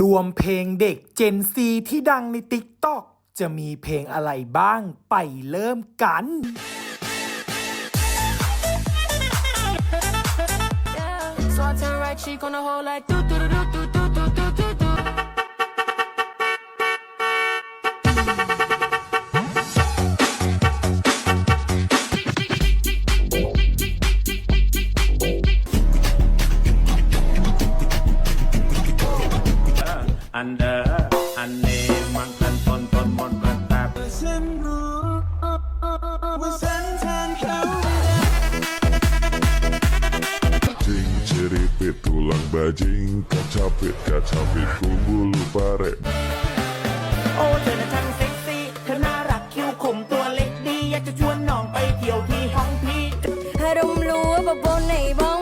รวมเพลงเด็กเจนซีที่ดังในติ๊กต็อกจะมีเพลงอะไรบ้างไปเริ่มกันเ yeah. so อันเดอร์อันเนมังคันทนทนมนต์มันตาฉันรู้ว่าฉันทานเขาไม่ได้ Cing ceripit tulang บปิดกั Kacapit kacapit ku กโอ้เธอน่าช่างเซ็กซี่เธอน่ารักคิ้วขมตัวเล็กดี อยากจะชวนน้องไปเที่ยวที่ห้องพี่ฮารมรู้ว่าบ่บนไหนบ้อง